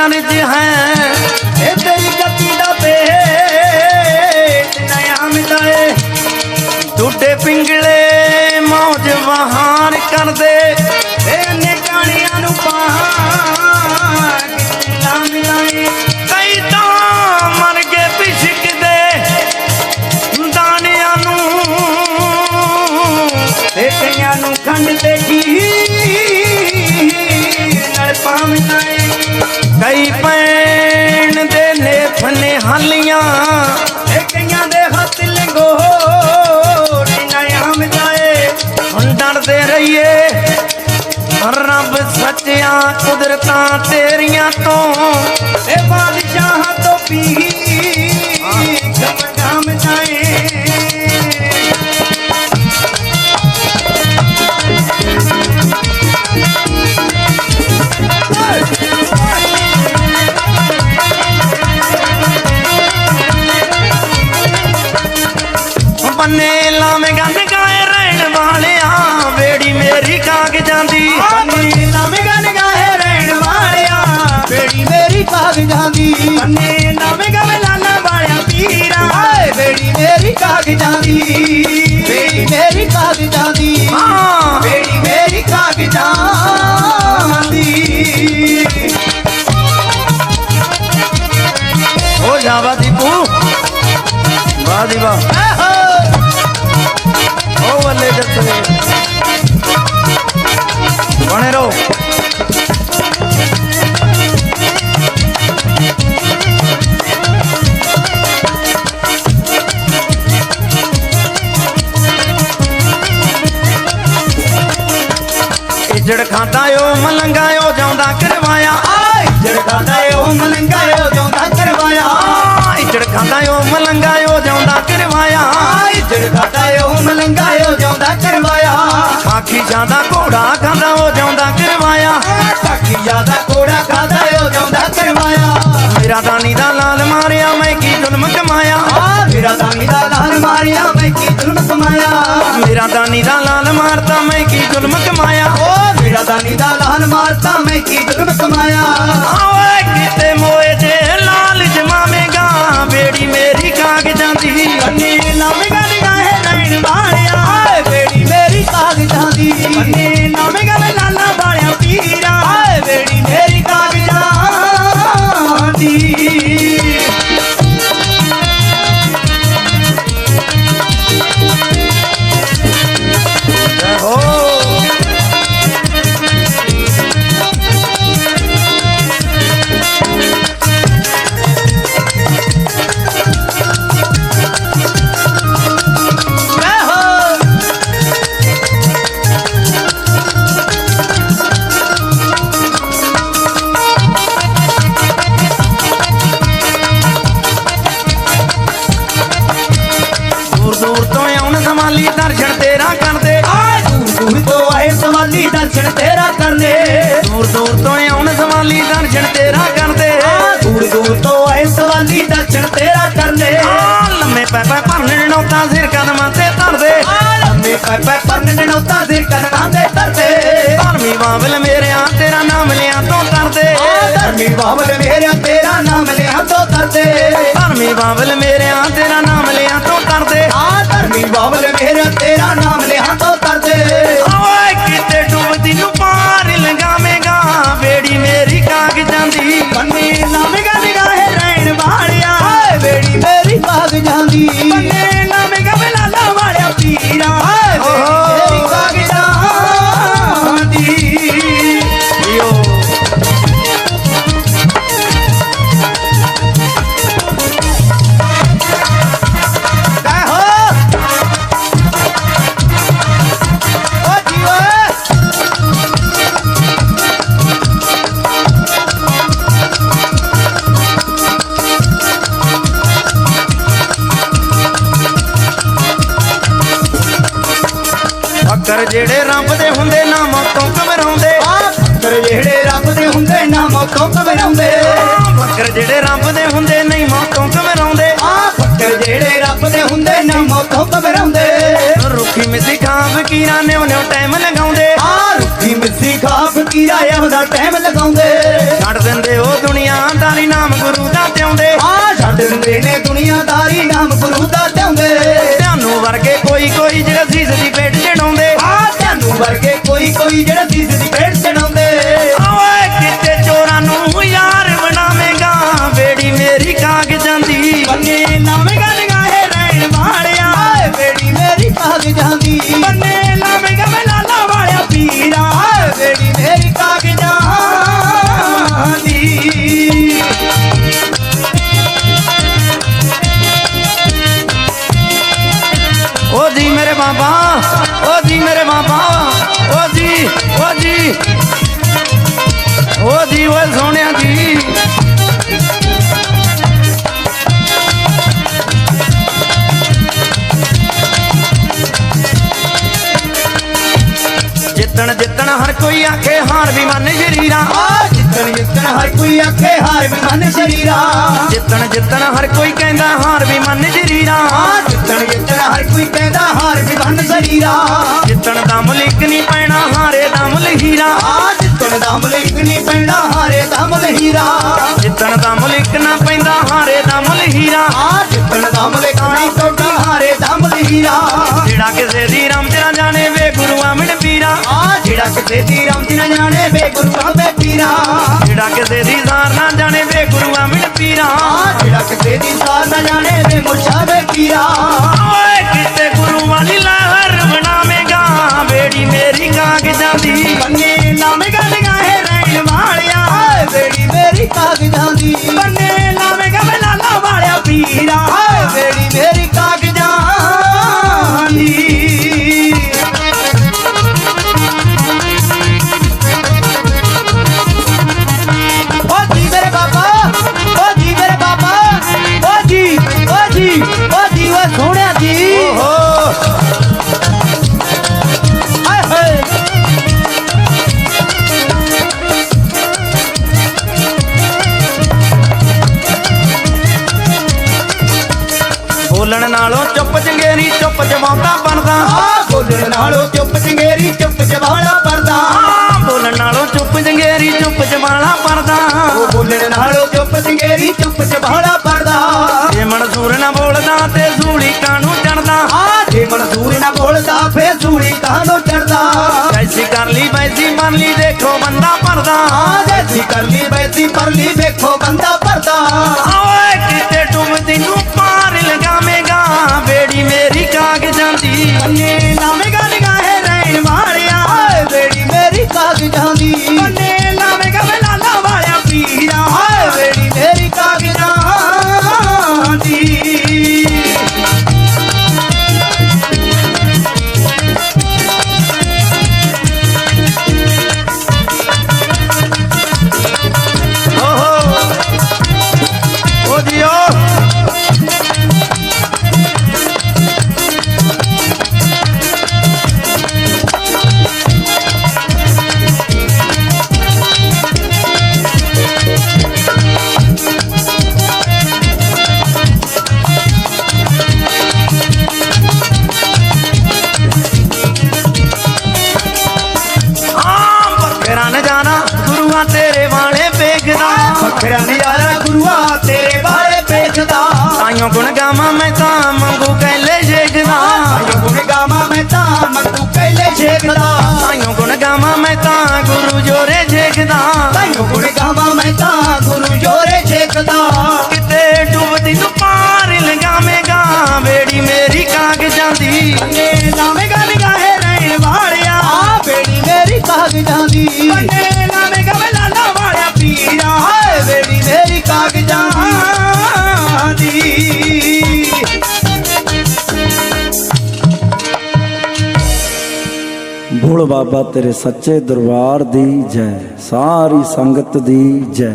ਚਰਜ ਹੈ। ਇਹ ਤੇਰੀ ਗੱਤੀ ਦਾ ਪੇਟ ਨਇਆ ਮਿਲਾਏ ਟੁੱਟੇ ਪਿੰਗਲੇ ਮੌਜ ਵਹਾਰ ਕਰਦੇ। ਇਹ ਨਿਕਾਣੀਆਂ ਨੂੰ ਪਾ ਕੇ ਕਈ ਪੈਣ ਦੇ ਨੇਫ ਨੇ ਹਾਲੀਆਂ ਇਹ ਕਈਆਂ ਦੇ ਹੱਥ ਲੰਗੋ ਨਇਆ ਮਿਲਾਏ ਹੁਣ ਡਰਦੇ ਰਹੀਏ। ਰੱਬ ਸੱਚਿਆ ਕੁਦਰਤਾਂ ਤੇਰੀਆਂ ਤੋਂ, ਇਹ ਬਾਦਸ਼ਾਹਾਂ ਤੋਂ ਪੀ ਬੰਨੇ ਲਾਵੇਂ ਗੰਨ ਗਾਏ ਰਹਿਣ ਵਾਲਿਆ ਵੇੜੀ ਮੇਰੀ ਕਾਗਜ਼ਾਂ ਦੀ ਬੰਨੇ ਗਾਣੇ ਗਾਏ ਰਹਿਣ ਵਾਲਿਆ ਬੇੜੀ ਮੇਰੀ ਕਾਗਜ਼ਾਂ ਦੀ ਬੰਨੇ ਨਵੇਂ ਗਾਵੇ ਲਾਲਾ ਵਾਲਿਆ ਪੀਰਾ ਹਾਏ ਬੇੜੀ ਮੇਰੀ ਕਾਗਜ਼ਾਂ ਦੀ ਬੇੜੀ ਮੇਰੀ ਕਾਗਜ਼ਾਂ ਦੀ ਹਾਂ। ਬੇੜੀ ਮੇਰੀ ਹੋ ਜਾਵਾ ਦੀਪੂ ਵਾਹ ਦੀ ਵਾਹ। ਬਣੇ ਰਹੋ ਇਜੜ ਖਾਂਦਾ ਓ ਮਲੰਗਾ ਓ ਜਾਉਂਦਾ ਕਰਵਾਇਆ। ਆਏ ਜੜ ਖਾਦਾ ਉਹ ਮਲੰਗਾ ਜਾਂਦਾ ਕਰਵਾਇਆ। ਆ ਇਜੜ ਖਾਂਦਾ ਓ ਮਲੰਗਾ ਓ ਕਰਵਾਇਆ। ਆਏ ਜੜ ਖਾਦਾ ਉਹ ਮਲੰਗਾ ਆਖੀ ਜਾਂਦਾ ਘੋੜਾ ਖਾਂਦਾ ਓ ਜਾਉਂਦਾ ਕਰਵਾਇਆ। ਸਾਖੀ ਜ਼ਿਆਦਾ ਕੋੜਾ ਖਾਦਾ, ਉਹ ਜਾਂਦਾ ਕਰਵਾਇਆ। ਮੇਰਾ ਦਾਨੀ ਦਾ ਲਾਲ ਮਾਰਿਆ, ਮੈਂ ਕੀ ਜ਼ੁਲਮ ਕਮਾਇਆ? ਮੇਰਾ ਦਾਨੀ ਦਾ ਲਾਲ ਮਾਰਿਆ, ਮੈਂ ਕੀ ਜ਼ੁਲਮ ਕਮਾਇਆ? ਮੇਰਾ ਦਾਨੀ ਦਾ ਲਾਲ ਮਾਰਤਾ, ਮੈਂ ਕੀ ਜ਼ੁਲਮ ਕਮਾਇਆ? ਓ ਮੇਰਾ ਦਾਨੀ ਦਾ ਲਾਲ ਮਾਰਤਾ, ਮੈਂ ਕੀ ਜ਼ੁਲਮ ਕਮਾਇਆ? ਆਵੇ ਕਿਤੇ ਮੋਏ ਦਰਸ਼ਨ ਤੇਰਾ ਕਰਨੇ। ਦੂਰ ਦੂਰ ਤੋਂ ਆਉਣ ਸਮਾਲੀ ਦਰਸ਼ਨ ਤੇਰਾ ਕਰਦੇ ਆ ਦੂਰ ਦੂਰ ਤੋਂ ਆਏ ਸਵਾਲੀ ਦਰਸ਼ਨ ਤੇਰਾ ਕਰਨੇ। ਲੰਮੇ ਪੈ ਪੈ ਭਰਨ ਨੋਤਾ ਸਿਰ ਕਦਮਾਂ ਤੇ ਧਰਦੇ। ਲੰਮੇ ਪੈ ਪੈ ਪੰਨ ਨੌਤਾ ਸਿਰ ਕਰਨਾ ਦੇ ਤਰਦੇ ਧਰਮੀ ਬਾਬਲ ਮੇਰਿਆਂ ਤੇਰਾ ਨਾਮ ਲਿਆ ਤੋਂ ਕਰਦੇ। ਧਰਮੀ ਬਾਬਲ ਮੇਰਾ ਤੇਰਾ ਨਾਮ ਲਿਆ ਤੋ ਤਰਦੇ ਧਰਮੀ ਬਾਬਲ ਮੇਰਿਆਂ ਤੇਰਾ ਨਾਮ ਲਿਆ ਤੋਂ ਕਰਦੇ। ਆ ਧਰਮੀ ਬਾਬਲ ਮੇਰਾ ਤੇਰਾ ਰੱਬ ਦੇ ਹੁੰਦੇ ਨਾ ਮੌਤੋਂ ਘਬਰਾਉਂਦੇ। ਆ ਫੱਕਰ ਜਿਹੜੇ ਰੱਬ ਦੇ ਹੁੰਦੇ ਨਾ ਮੌਤੋਂ ਘਬਰਾਉਂਦੇ। ਫੱਕਰ ਜਿਹੜੇ ਰੱਬ ਦੇ ਹੁੰਦੇ ਨਹੀਂ ਮੌਤੋਂ ਘਬਰਾਉਂਦੇ। ਆ ਫੱਕਰ ਜਿਹੜੇ ਰੱਬ ਦੇ ਹੁੰਦੇ ਨਾ ਮੌਤੋਂ ਘਬਰਾਉਂਦੇ। ਰੁੱਖੀ ਮਿੱਸੀ ਖਾਂ ਫਕੀਰਾਂ ਨੇ ਉਹਨੇ ਟਾਈਮ ਲਗਾਉਂਦੇ। ਆ ਰੁੱਖੀ ਮਿੱਸੀ ਖਾ ਫਕੀਰਾ ਇਹਦਾ ਟਾਈਮ ਲਗਾਉਂਦੇ। ਛੱਡ ਦਿੰਦੇ ਉਹ ਦੁਨੀਆਂਦਾਰੀ, ਨਾਮ ਗੁਰੂ ਦਾ ਤਿਆਉਂਦੇ ਆ ਛੱਡ ਦਿੰਦੇ ਨੇ ਦੁਨੀਆਦਾਰੀ, ਨਾਮ ਗੁਰੂ ਦਾ ਚਾਹੁੰਦੇ ਤੁਹਾਨੂੰ ਵਰਗੇ ਕੋਈ ਕੋਈ ਜਿਹੜਾ ਸੀਸ ਦੀ ਪੇਟ ਚੜਾਉਂਦੇ। ਤੁਹਾਨੂੰ ਵਰਗੇ ਕੋਈ ਕੋਈ ਜਿਹੜਾ ਸੀਸ ਦੀ ਭੇਟ ਚੜਾਉਂਦੇ। ਓਏ ਕਿਤੇ ਚੋਰਾਂ ਨੂੰ ਯਾਰ ਬਣਾਵੇਂਗਾ ਬੇੜੀ ਮੇਰੀ ਕਾਗਜ਼ਾਂ ਦੀ ਬੰਨੇ ਲਾਵੇਂਗਾ ਨਿਗਾਹੇ ਰਹਿਣ ਵਾਲਿਆ। ਏ ਬੇੜੀ ਮੇਰੀ ਕਾਗਜ਼ਾਂ ਦੀ ਬੰਨੇ ਲਾਵੇਂਗਾ ਮੈਂ ਲਾਲਾ ਵਾਲਿਆ ਪੀਰਾ। ਏ ਬੇੜੀ ਮੇਰੀ ਕਾਗਜ਼ਾਂ ਦੀ। ਓ ਜੀ ਮੇਰੇ ਬਾਬਾ ਓ ਮੇਰੇ ਬਾਬਾ ਓ ਜੀ ਓ ਜੀ। ਓ ਜੀ ਓ ਸੋਹਣਿਆ ਜੀ ਜਿੱਤਣ ਜਿੱਤਣ ਹਰ ਕੋਈ ਆਖੇ ਹਾਰ ਵੀ ਮੰਨ ਸ਼ਰੀਰਾ। ਆ ਜਿੱਤਣ ਜਿੱਤਣ ਹਰ ਕੋਈ ਆਖੇ ਹਾਰ ਵੀ ਮਨ ਸ਼ਰੀਰਾ ਜਿੱਤਣ ਜਿੱਤਣ ਹਰ ਕੋਈ ਕਹਿੰਦਾ ਹਾਰ ਵੀ ਮੰਨ ਸ਼ਰੀਰਾ ਜਿੱਤਣ ਜਿੱਤਣ ਹਰ ਕੋਈ ਕਹਿੰਦਾ ਹਾਰ ਵੀ ਮਨ ਸ਼ਰੀਰਾ ਜਿੱਤਣ ਦਾ ਮੁਲਕ ਨਹੀਂ ਪੈਣਾ ਹਾਰੇ ਦਾ ਮੁੱਲ ਹੀਰਾ ਜਿੱਤਣ ਦਾ ਮਲਿਕ ਨਹੀਂ ਪੈਣਾ ਹਾਰੇ ਦਾ ਮੁੱਲ ਹੀਰਾ ਜਿੱਤਣ ਦਾ ਮੁਲਕ ਨਾ ਪੈਂਦਾ ਹਾਰੇ ਦਾ ਮੁੱਲ ਹੀਰਾ ਜਿੱਤਣ ਦਾ ਮਲਿਕ ਨਹੀਂ ਪੈਣਾ ਹਾਰੇ ਦਾ ਮੁੱਲ ਹੀਰਾ ਜਿਹੜਾ ਕਿਸੇ ਦੀ ਰਮਜ ਨਾ ਜਾਣੇ ਵੇ ਗੁਰੂ ਆਮਣ ਪੀਰਾ। ਆ ਜਿਹੜਾ ਕਿਤੇ ਦੀ ਰਮਜ ਨਾ ਜਾਣੇ ਵੇ ਗੁਰੂਆਂ ਦੇ ਪੀਰਾ। ਜਿਹੜਾ ਕਿਸੇ ਦੀ ਜ਼ਾਰ ਨਾ ਜਾਣੇ ਵੇ ਗੁਰੂ ਆਮਣ ਪੀਰਾ। ਜਿਹੜਾ ਕਿਤੇ ਦੀ ਸਾਰ ਨਾ ਜਾਣੇ ਵੇ ਮੁਰਸ਼ਾ ਦੇ ਪੀਰਾ। ਚੁੱਪ ਜਵਾਲਾ ਪਰਦਾ ਜੇ ਮਨਸੂਰ ਨਾ ਬੋਲਦਾ ਤੇ ਸੂਲੀ ਕਾਨੂੰ ਚੜਦਾ ਆ ਜੇ ਮਨਸੂਰ ਨਾ ਬੋਲਦਾ ਫੇਰ ਸੂਲੀ ਕਾਹਦੋਂ ਚੜਦਾ ਐਸੀ ਕਰ ਲਈ ਵੈਸੀ ਮੰਨ ਲਈ ਦੇਖੋ ਬੰਦਾ ਭਰਦਾ। ਆ ਜੈਸੀ ਕਰ ਲਈ ਬੈਸੀ ਪਰ ਲਈ ਵੇਖੋ ਬੰਦਾ ਤਾਈਓ ਗੁਣ ਗਾਵਾਂ ਮੈਂ ਤਾਂ ਮੰਗੂ ਕਹਿਲੇ ਜੇਗਦਾ ਆਇਓ ਗੁਣ ਗਾਵਾਂ ਮੈਂ ਤਾਂ ਮੰਗੂ ਕਹਿਲੇ ਛੇਕਦਾ ਤਾਈਓ ਗੁਣ ਗਾਵਾਂ ਮੈਂ ਤਾਂ ਗੁਰੂ ਬਾਬਾ ਤੇਰੇ ਸੱਚੇ ਦਰਬਾਰ ਦੀ ਜੈ ਸਾਰੀ ਸੰਗਤ ਦੀ ਜੈ।